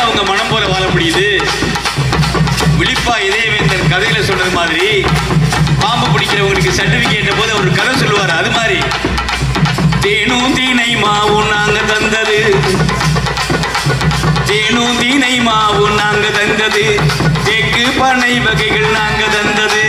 அவங்க மனம் போல வாழ முடியுது? விழிப்பா இதயவேந்தர் கதையில சொன்னது மாதிரி பாம்பு பிடிக்கிறவங்களுக்கு சர்டிபிகேட் போது அவர் கதை சொல்லுவார் அது மாதிரி. தேனும் தீனை மாவும் நாங்க தந்தது. தேனும் தீனை மாவும் நாங்க தந்தது. தேக்கு பனை வகைகள் நாங்க தந்தது.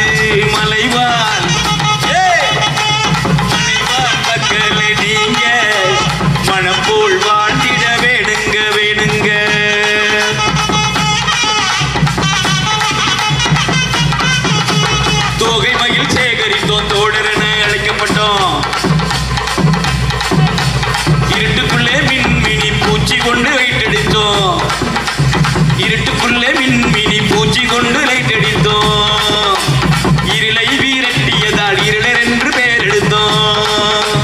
கொண்டு லைட் அடித்தோம். இருட்டுக்குள்ளே மின்மினி பூச்சி கொண்டு லைட் அடித்தோம். இருளை வீரட்டியதால் இருளர் என்று பெயர் எடுத்தோம்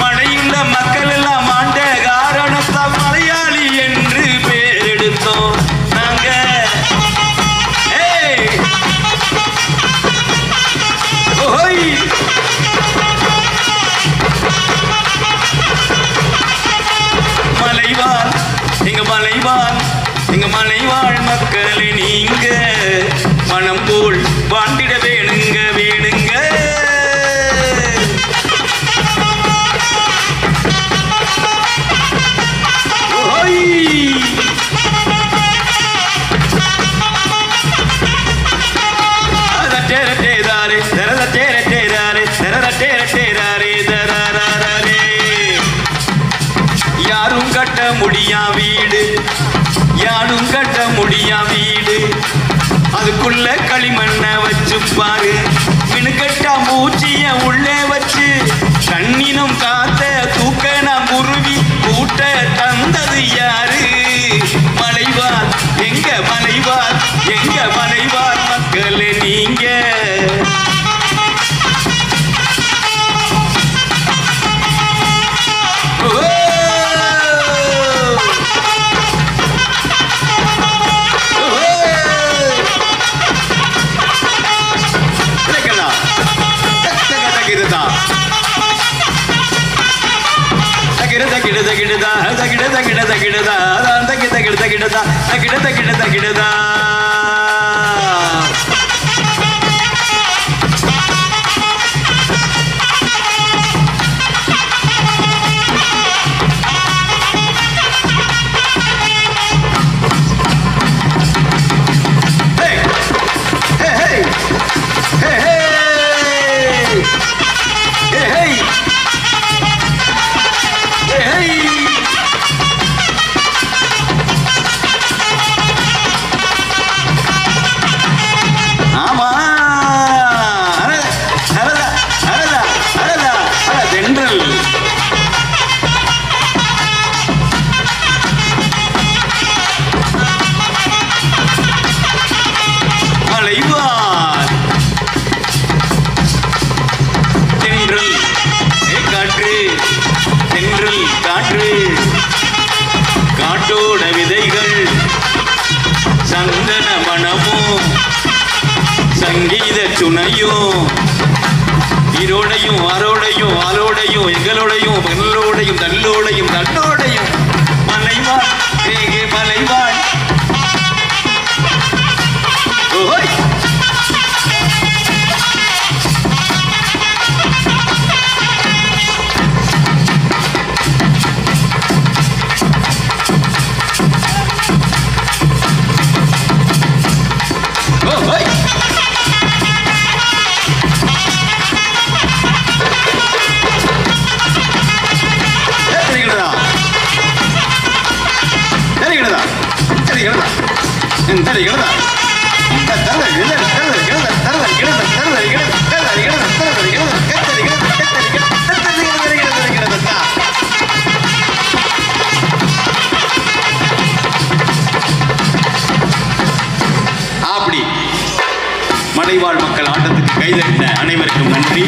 மழையுள்ள மக்கள் எல்லாம் ஆண்ட காரணத்தால் மலையாளி என்று பெயர் எடுத்தோம் நாங்க எங்க மலைவாழ் மக்களே நீங்க மனம் போல் வாழ்ந்திட வேணுங்க வேணுங்க. யாரும் கட்ட முடியா வீடு யாரும் கட்ட முடியா வீடு? அதுக்குள்ள களிமண்ண வச்சு பாரு. மினுக்கட்டா மூச்சிய உள்ளே வச்சு. கண்ணினும் காத்த தூக்க நாம் குருவி கூட்ட தந்தது யாரு? மலைவார் எங்க மலைவார் எங்க மலைவார் மக்களே நீங்க. தகிடுதா தகிடு தகிடு தகிடுதா தகிடு தகிடு தகிடுதா தகிடு தகிடு தகிடுதா அலைவார் தென்றல் காற்று தென்றல் காற்று. காட்டோட விதைகள் சந்தன மனமும் சங்கீத துணையும் ஈரோடையும் ஆரோடையும் ஆளோடையும் எங்களோடையும் எங்களோடையும் தள்ளோடையும் தன்னோடையும் மலைவாழ் மக்கள் ஆட்டத்துக்கு கைதட்டின அனைவருக்கும் நன்றி.